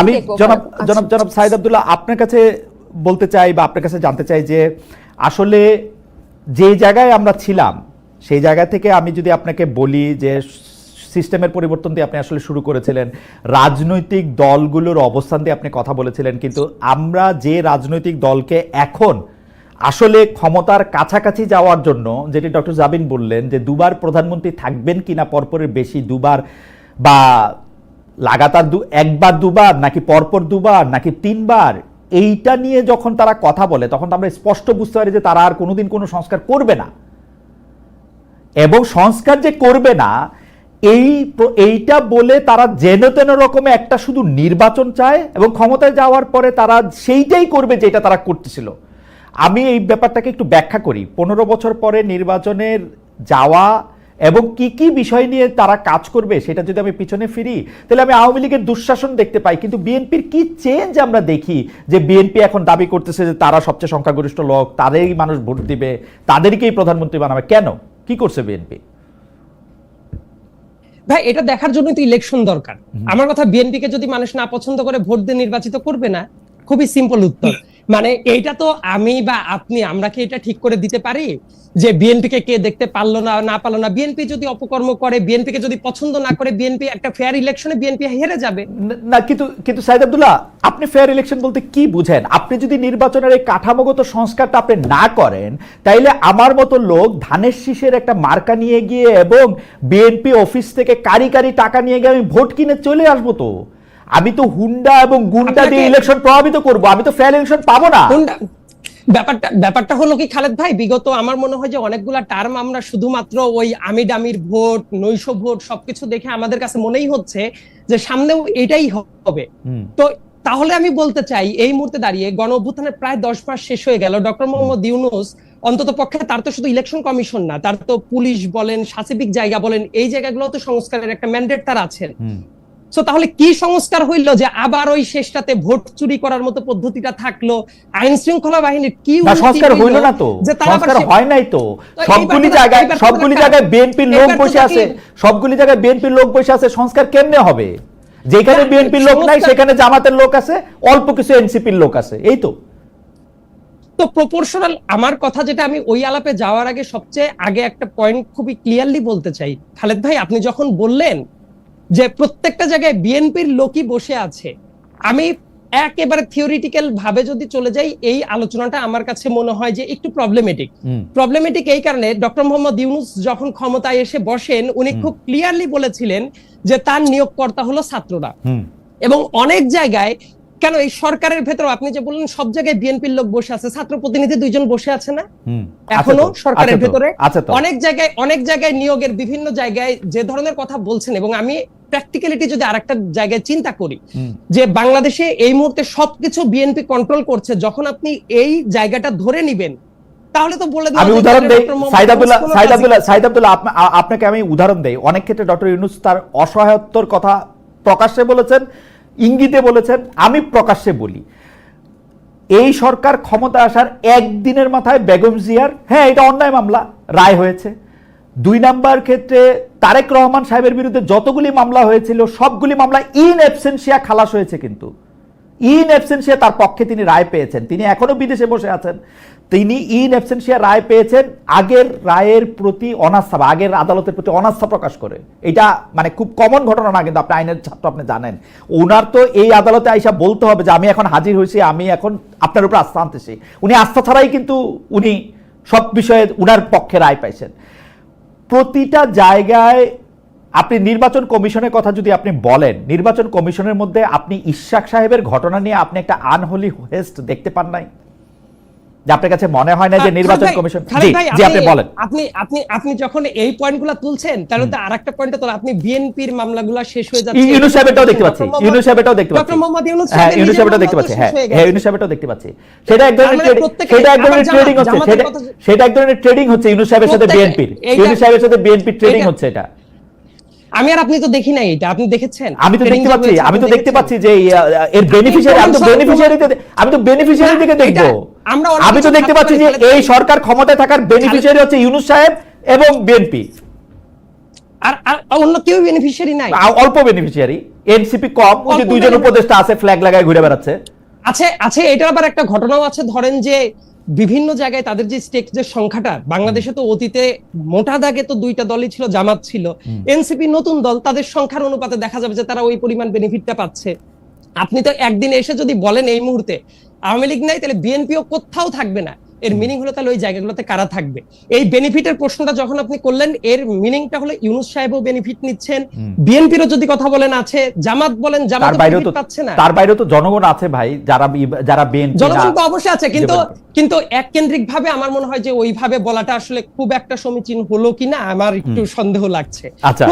আমি? জনাব আচ্ছা। জনাব জনাব সাইদ আব্দুল্লাহ আপনার কাছে বলতে চাই বা আপনার কাছে জানতে চাই যে আসলে যে জায়গায় আমরা ছিলাম সেই জায়গা থেকে আমি যদি আপনাকে বলি যে সিস্টেমের পরিবর্তন দিয়ে আপনি আসলে শুরু করেছিলেন রাজনৈতিক দলগুলোর অবস্থান দিয়ে আপনি কথা বলেছিলেন কিন্তু আমরা যে রাজনৈতিক দলকে এখন আসলে ক্ষমতার কাছাকাছি যাওয়ার জন্য যেটি ডক্টর জাবিন বললেন যে দুবার প্রধানমন্ত্রী থাকবেন কিনা পরপরের বেশি দুবার বা লাগাতার দু, একবার দুবার নাকি পরপর দুবার নাকি তিনবার, এইটা নিয়ে যখন তারা কথা বলে, তখন আমরা স্পষ্ট বুঝতে পারি যে তারা আর কোনোদিন কোনো সংস্কার করবে না। এবং সংস্কার যে করবে না, এই এইটা বলে তারা যেন তেন রকমে একটা শুধু নির্বাচন চায় এবং ক্ষমতায় যাওয়ার পরে তারা সেইটাই করবে যেটা তারা করতেছিল। আমি এই ব্যাপারটাকে একটু ব্যাখ্যা করি। পনেরো বছর পরে নির্বাচনের যাওয়া এবং কি কি বিষয় নিয়ে তারা কাজ করবে সেটা যদি আমি পিছনে ফিরি তাহলে আমি আওয়ামী লীগের দুঃশাসন দেখতে পাই। কিন্তু বিএনপির কি চেঞ্জ আমরা দেখি যে বিএনপি এখন দাবি করতেছে যে তারা সবচেয়ে সংখ্যাগরিষ্ঠ লোক তাদেরই মানুষ ভোট দিবে তাদেরকেই প্রধানমন্ত্রী বানাবে। কেন? কি করছে বিএনপি? ভাই এটা দেখার জন্য তো ইলেকশন দরকার। আমার কথা বিএনপি কে যদি মানুষ না পছন্দ করে ভোট দিয়ে নির্বাচিত করবে না খুবই সিম্পল উত্তর। মানে এইটা তো আমি বা আপনি, আমরা কি এটা ঠিক করে দিতে পারি? যে বিএনপি কে দেখতে পারল না না পারল না? বিএনপি যদি অপকর্ম করে বিএনপি কে যদি পছন্দ না করে, বিএনপি একটা ফেয়ার ইলেকশনে বিএনপি হেরে যাবে। না কিন্তু কিন্তু সাইদ আব্দুল্লাহ, আপনি ফেয়ার ইলেকশন বলতে কি বুঝেন? আপনি যদি নির্বাচনের এই কাঠামোগত সংস্কারটা আপনি না করেন, তাইলে আমার মতো লোক ধানের শীষের একটা মার্কা নিয়ে গিয়ে এবং বিএনপি অফিস থেকে কারি কারি টাকা নিয়ে গিয়ে আমি ভোট কিনে চলে আসব তো। আমি তো হুন্ডা এবং গুন্ডা দিয়ে ইলেকশন প্রভাবিত করব আমি তো ফেয়ার ইলেকশন পাবো না। ব্যাপারটা ব্যাপারটা হলো কি খালেদ ভাই? বিগত আমার মনে হয় যে অনেকগুলা টার্ম আমরা শুধুমাত্র ওই আমি ডামির ভোট নৈশ ভোট সবকিছু দেখে আমাদের কাছে মনেই হচ্ছে যে সামনেও এটাই হবে। তো তাহলে আমি বলতে চাই এই মুহূর্তে দাঁড়িয়ে গণ অভ্যুত্থানের প্রায় দশ মাস শেষ হয়ে গেল। ডক্টর মোহাম্মদ ইউনুস অন্তত পক্ষে তার তো শুধু ইলেকশন কমিশন না তার তো পুলিশ বলেন সাসিবিক জায়গা বলেন এই জায়গাগুলো তো সংস্কারের একটা ম্যান্ডেট তার আছেন। সো তাহলে কি সংস্কার হইল যে আবার ওই শেষটাতে ভোট চুরি করার মতো পদ্ধতিটা থাকল? আইন শৃঙ্খলা বাহিনীর কি সংস্কার হইল না তো। যে তারা সংস্কার হয় নাই তো। সবগুলি জায়গায় সবগুলি জায়গায় বিএনপির লোক বসে আছে। সবগুলি জায়গায় বিএনপির লোক বসে আছে। সংস্কার কেমনে হবে? যেখানে বিএনপির লোক নাই সেখানে জামাতের লোক আছে অল্প কিছু এনসিপির লোক আছে। এই তো। তো প্রপোর্শনাল আমার কথা যেটা আমি ওই আলাপে যাওয়ার আগে সবচেয়ে আগে একটা পয়েন্ট খুবই ক্লিয়ারলি বলতে চাই। খালেদ ভাই আপনি যখন বললেন যে প্রত্যেকটা জায়গায় বিএনপির লোকই বসে আছে। আমি একেবারে থিওরিটিক্যাল ভাবে যদি চলে যাই এই আলোচনাটা আমার কাছে মনে হয় যে একটু প্রবলেমেটিক প্রবলেমেটিক এই কারণে ডক্টর মোহাম্মদ ইউনুস যখন ক্ষমতায় এসে বসেন উনি খুব ক্লিয়ারলি বলেছিলেন যে তার নিয়োগকর্তা হলো ছাত্ররা। এবং অনেক জায়গায় কেন এই সরকারের ভেতর আপনি যে বললেন সব জায়গায় বিএনপির লোক বসে আছে ছাত্র প্রতিনিধি দুইজন বসে আছে না? এখনও সরকারের ভেতরে? অনেক জায়গায় অনেক জায়গায় নিয়োগের বিভিন্ন জায়গায় যে ধরনের কথা বলছেন এবং আমি প্র্যাকটিক্যালিটি যদি আরেকটা জায়গায় চিন্তা করি যে বাংলাদেশে এই মুহূর্তে সবকিছু বিএনপি কন্ট্রোল করছে যখন আপনি এই জায়গাটা ধরে নিবেন তাহলে তো বলে আমি উদাহরণ দেই ডক্টর মোহাম্মদ সাইদ আব্দুল্লাহ ইউনূস কোনো সাইদ কাজই- আব্দুল্লাহ সাইদ আব্দুল্লাহ আপনা- আ- আপনাকে আমি উদাহরণ দেই। অনেক ক্ষেত্রে ডক্টর ইউনুস তার অসহায়ত্বর কথা প্রকাশ্যে বলেছেন। ইঙ্গিতে বলেছেন, আমি প্রকাশ্যে বলি, এই সরকার ক্ষমতা আসার একদিনের মাথায় বেগম জিয়ার হ্যাঁ এটা অন্যায় মামলা, রায় হয়েছে। দুই নাম্বার ক্ষেত্রে তারেক রহমান সাহেবের বিরুদ্ধে যতগুলি মামলা হয়েছিল, সবগুলি মামলা ইন অ্যাবসেন্সিয়া খালাস হয়েছে কিন্তু। ইন অ্যাবসেন্সিয়া তার পক্ষে তিনি রায় পেয়েছেন। তিনি এখনও বিদেশে বসে আছেন। তিনি ইন অ্যাবসেন্সিয়া রায় পেয়েছেন, আগের রায়ের প্রতি অনাস্থা বা আগের আদালতের প্রতি অনাস্থা প্রকাশ করে। এটা মানে খুব কমন ঘটনা না, কিন্তু আপনি আইনের ছাত্র আপনি জানেন। ওনার তো এই আদালতে আইসা বলতে হবে যে, আমি এখন হাজির হয়েছি, আমি এখন আপনার উপর আস্থা আনতেছি। উনি আস্থা ছাড়াই কিন্তু উনি সব বিষয়ে উনার পক্ষে রায় পাইছেন। প্রতিটা জায়গায় আপনি নির্বাচন কমিশনের কথা যদি আপনি বলেন নির্বাচন কমিশনের মধ্যে আপনি ইশাক সাহেবের ঘটনা নিয়ে আপনি একটা আনহলি হেস্ট দেখতে পান নাই? যে আপনার কাছে মনে হয় না যে নির্বাচন কমিশন জি আপনি বলেন। আপনি আপনি আপনি যখন এই পয়েন্টগুলো তুলছেন তাহলে তো আরেকটা পয়েন্টে তো আপনি বিএনপির মামলাগুলো শেষ হয়ে যাচ্ছে। ইউনুস সাহেবেরটাও দেখতে পাচ্ছি। ইউনুস সাহেবেরটাও দেখতে ডক্টর মোহাম্মদ ইউনুস হ্যাঁ সাহেবের ইউনুস নিজের সাহেবেরটাও দেখতে পাচ্ছি। হ্যাঁ হ্যাঁ ইউনুস সাহেবেরটাও দেখতে পাচ্ছি। সেটা এক ধরনের সেটা এক ধরনের ট্রেডিং হচ্ছে। সেটা এক ধরনের ট্রেডিং হচ্ছে। ইউনুস সাহেবের সাথে বিএনপির। ইউনুস সাহেবের সাথে বিএনপির ট্রেডিং হচ্ছে এটা। আমি আর আপনি তো দেখি নাই এটা আপনি দেখেছেন? আমি তো দেখতে পাচ্ছি আমি তো দেখতে পাচ্ছি যে এর বেনিফিশিয়ারি আমি তো বেনিফিশিয়ারিতে আমি তো বেনিফিশিয়ারি দিকে এটা দেখব। আমরা আমি তো দেখতে পাচ্ছি যে এই সরকার ক্ষমতায় থাকার বেনিফিশিয়ারি হচ্ছে ইউনুস সাহেব এবং বিএনপি আর আর অন্য কেউ বেনিফিশিয়ারি নাই? অল্প বেনিফিশিয়ারি এনসিপি কম ওই যে দুইজন উপদেষ্টা আছে ফ্ল্যাগ লাগায় ঘুরে বেড়াচ্ছে। আছে আছে এটার আবার একটা ঘটনাও আছে ধরেন যে বিভিন্ন জায়গায় তাদের যে স্টেক যে সংখ্যাটা বাংলাদেশে তো অতীতে মোটা দাগে তো দুইটা দলই ছিল জামাত ছিল। এনসিপি নতুন দল তাদের সংখ্যার অনুপাতে দেখা যাবে যে তারা ওই পরিমাণ বেনিফিটটা পাচ্ছে। আপনি তো একদিন এসে যদি বলেন এই মুহূর্তে আওয়ামী লীগ নাই তাহলে বিএনপিও কোথাও থাকবে না। এর মিনিং হলো তাহলে ওই জায়গাগুলোতে কারা থাকবে? এই বেনিফিটের প্রশ্নটা যখন আপনি করলেন এর মিনিংটা হলো ইউনুস সাহেবও বেনিফিট নিচ্ছেন। বিএনপিরও যদি কথা বলেন আছে। জামাত বলেন জামাত তার বাইরেও তো বেনিফিট পাচ্ছে না। তার বাইরেও তো জনগণ আছে ভাই যারা যারা বিএনপি জনগণ তো অবশ্যই আছে কিন্তু কিন্তু এক কেন্দ্রিক ভাবে আমার মনে হয় যে ওইভাবে বলাটা আসলে খুব একটা সমীচীন হলো কিনা আমার একটু সন্দেহ লাগছে। আচ্ছা।